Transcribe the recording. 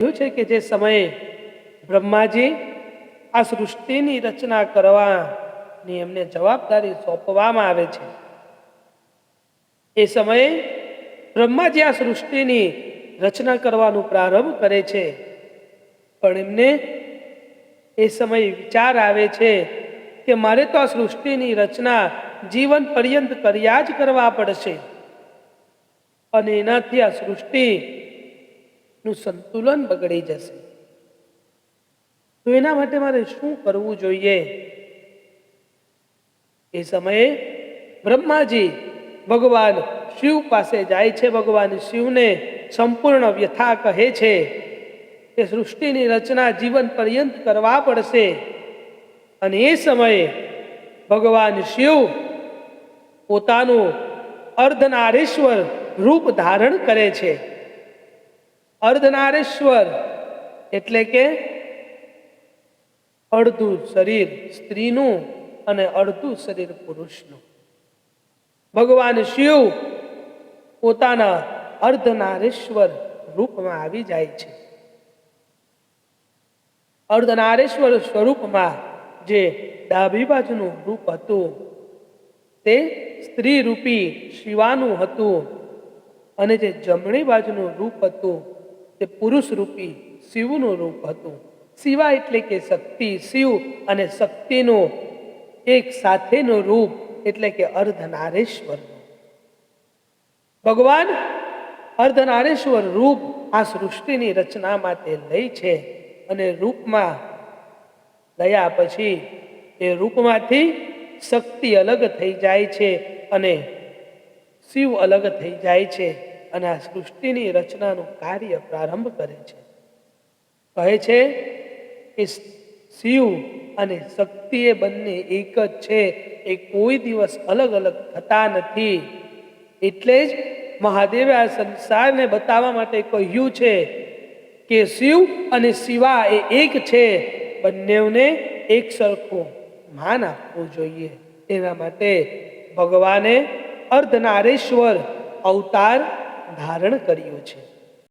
કહ્યું છે કે જે સમયે બ્રહ્માજી આ સૃષ્ટિની રચના કરવાની એમને જવાબદારી સોંપવામાં આવે છે. એ સમયે બ્રહ્માજી આ સૃષ્ટિની રચના કરવાનું પ્રારંભ કરે છે. પણ એમને એ સમયે વિચાર આવે છે કે મારે તો આ સૃષ્ટિની રચના જીવન પર્યંત કર્યા જ કરવા પડશે. અને એનાથી આ સૃષ્ટિનું સંતુલન બગડી જશે. તો એના માટે મારે શું કરવું જોઈએ? એ સમયે બ્રહ્માજી ભગવાન શિવ પાસે જાય છે. ભગવાન શિવને સંપૂર્ણ વ્યથા કહે છે કે સૃષ્ટિની રચના જીવન પર્યંત કરવા પડશે. અને એ સમયે ભગવાન શિવ પોતાનું અર્ધનારેશ્વર રૂપ ધારણ કરે છે. અર્ધનારેશ્વર એટલે કે અડધું શરીર સ્ત્રીનું અને અડધું શરીર પુરુષનું. ભગવાન શિવ પોતાના અર્ધનારેશ્વર રૂપમાં આવી જાય છે. અર્ધનારેશ્વર સ્વરૂપમાં જે ડાબી બાજુનું રૂપ હતું, તે સ્ત્રી રૂપી શિવાનું હતું અને જે જમણી બાજુનું રૂપ હતું તે પુરુષ રૂપી શિવનું રૂપ હતું. શિવા એટલે કે શક્તિ, શિવ અને શક્તિનું એક સાથેનું રૂપ એટલે કે અર્ધનારેશ્વર ભગવાન અર્ધનારેશ્વર રૂપ આ સૃષ્ટિની રચના માટે લઈ છે અને રૂપમાં ગયા પછી એ રૂપમાંથી શક્તિ અલગ થઈ જાય છે અને શિવ અલગ થઈ જાય છે. અને આ સૃષ્ટિની રચનાનું કાર્ય પ્રારંભ કરે છે. કહે છે કે શિવ અને શક્તિ એ બંને એક જ છે, એ કોઈ દિવસ અલગ અલગ થતા નથી. એટલે જ મહાદેવે આ સંસારને બતાવવા માટે કહ્યું છે કે શિવ અને શિવા એ એક છે, બંનેને એક સરખું માન આપવું જોઈએ. એના માટે ભગવાને અર્ધનારેશ્વર અવતાર ધારણ કર્યું છે.